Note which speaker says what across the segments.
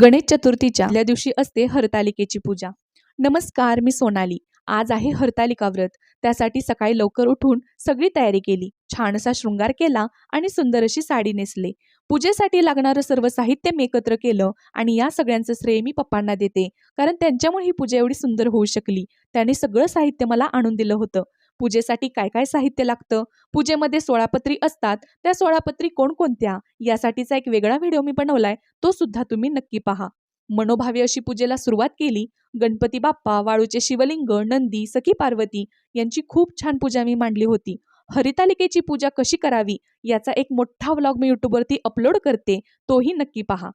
Speaker 1: गणेश चतुर्थीच्या आदल्या दिवशी असते हरतालिकेची पूजा. नमस्कार मी सोनाली. आज आहे हरतालिका व्रत. त्यासाठी सकाळी लवकर उठून सगळी तयारी केली. छान असा शृंगार केला आणि सुंदर अशी साडी नेसले. पूजेसाठी लागणारं सर्व साहित्य मी एकत्र केलं आणि या सगळ्यांचं श्रेय मी पप्पांना देते. कारण त्यांच्यामुळे ही पूजा एवढी सुंदर होऊ शकली. त्यांनी सगळं साहित्य मला आणून दिलं होतं. पूजेसाठी काय काय साहित्य लागतं? पूजेमध्ये सोळापत्री असतात. त्या सोळापत्री कोणकोणत्या? यासाठीचा एक वेगळा व्हिडिओ मी बनवलाय. तो सुद्धा तुम्ही नक्की पहा. मनोभावी अशी पूजेला सुरुवात केली. गणपती बाप्पा वाळूचे शिवलिंग नंदी सखी पार्वती यांची खूप छान पूजा मी मांडली होती. हरितालिकेची पूजा कशी करावी? याचा एक मोठा व्लॉग मी युट्यूबवरती अपलोड करते. तोही नक्की पहा.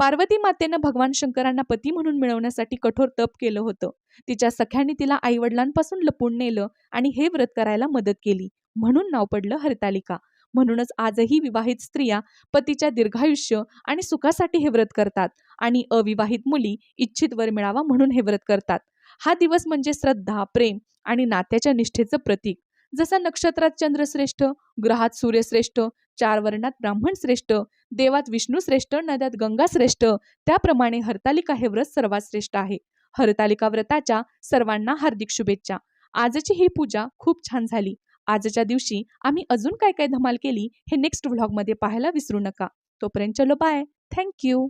Speaker 1: पार्वती मातेनं भगवान शंकरांना पती म्हणून मिळवण्यासाठी कठोर तप केलं होतं. तिच्या सख्यांनी तिला आईवडिलांपासून लपून नेलं आणि हे व्रत करायला मदत केली. म्हणून नाव पडलं हरतालिका. म्हणूनच आजही विवाहित स्त्रिया पतीच्या दीर्घायुष्य आणि सुखासाठी हे व्रत करतात आणि अविवाहित मुली इच्छित वर मिळावा म्हणून हे व्रत करतात. हा दिवस म्हणजे श्रद्धा प्रेम आणि नात्याच्या निष्ठेचं प्रतीक. जसा नक्षत्रात चंद्रश्रेष्ठ ग्रहात सूर्यश्रेष्ठ चार वर्णात ब्राह्मण श्रेष्ठ देवात विष्णू श्रेष्ठ नद्यात गंगा श्रेष्ठ. त्याप्रमाणे हरतालिका हे व्रत सर्वात श्रेष्ठ आहे. हरतालिका व्रताच्या सर्वांना हार्दिक शुभेच्छा. आजची ही पूजा खूप छान झाली. आजच्या दिवशी आम्ही अजून काय काय धमाल केली हे नेक्स्ट व्लॉगमध्ये पाहायला विसरू नका. तोपर्यंत चलो बाय थँक्यू